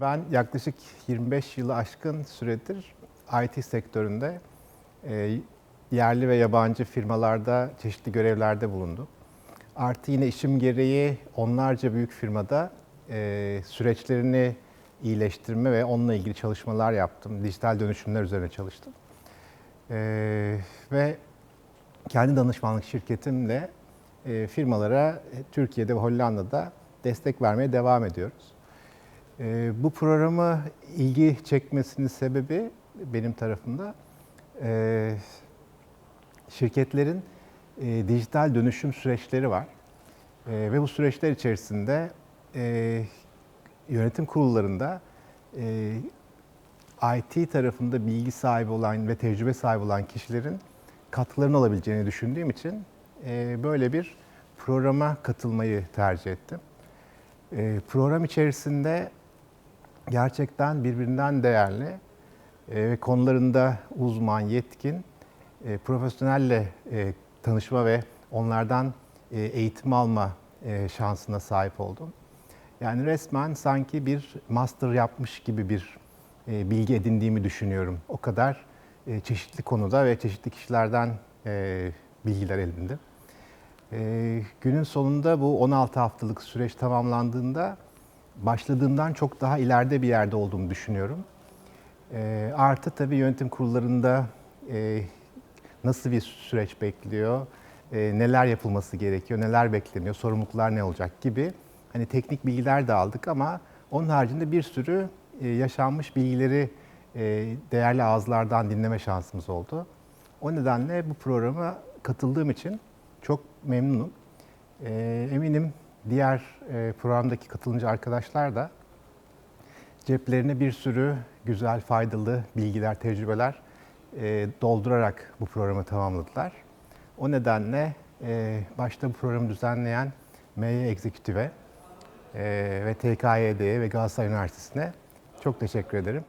Ben yaklaşık 25 yılı aşkın süredir IT sektöründe e, yerli ve yabancı firmalarda çeşitli görevlerde bulundum. Artı yine işim gereği onlarca büyük firmada e, süreçlerini iyileştirme ve onunla ilgili çalışmalar yaptım. Dijital dönüşümler üzerine çalıştım. E, ve kendi danışmanlık şirketimle firmalara Türkiye'de ve Hollanda'da destek vermeye devam ediyoruz. E, bu programı ilgi çekmesinin sebebi benim tarafımda e, şirketlerin e, dijital dönüşüm süreçleri var. E, ve bu süreçler içerisinde e, yönetim kurullarında e, IT tarafında bilgi sahibi olan ve tecrübe sahibi olan kişilerin katkılarının olabileceğini düşündüğüm için e, böyle bir programa katılmayı tercih ettim. E, program içerisinde gerçekten birbirinden değerli e, ve konularında uzman, yetkin, e, profesyonelle e, tanışma ve onlardan e, eğitim alma e, şansına sahip oldum. Yani resmen sanki bir master yapmış gibi bir e, bilgi edindiğimi düşünüyorum. O kadar e, çeşitli konuda ve çeşitli kişilerden e, bilgiler edindim. E, günün sonunda bu 16 haftalık süreç tamamlandığında başladığımdan çok daha ileride bir yerde olduğumu düşünüyorum. E, artı tabii yönetim kurullarında e, nasıl bir süreç bekliyor, e, neler yapılması gerekiyor, neler bekleniyor, sorumluluklar ne olacak gibi hani teknik bilgiler de aldık ama onun haricinde bir sürü e, yaşanmış bilgileri e, değerli ağızlardan dinleme şansımız oldu. O nedenle bu programa katıldığım için çok memnunum. E, eminim diğer e, programdaki katılımcı arkadaşlar da ceplerine bir sürü güzel, faydalı bilgiler, tecrübeler e, doldurarak bu programı tamamladılar. O nedenle e, başta bu programı düzenleyen MY Executive'e ve TKYD'ye ve Galatasaray Üniversitesi'ne çok teşekkür ederim.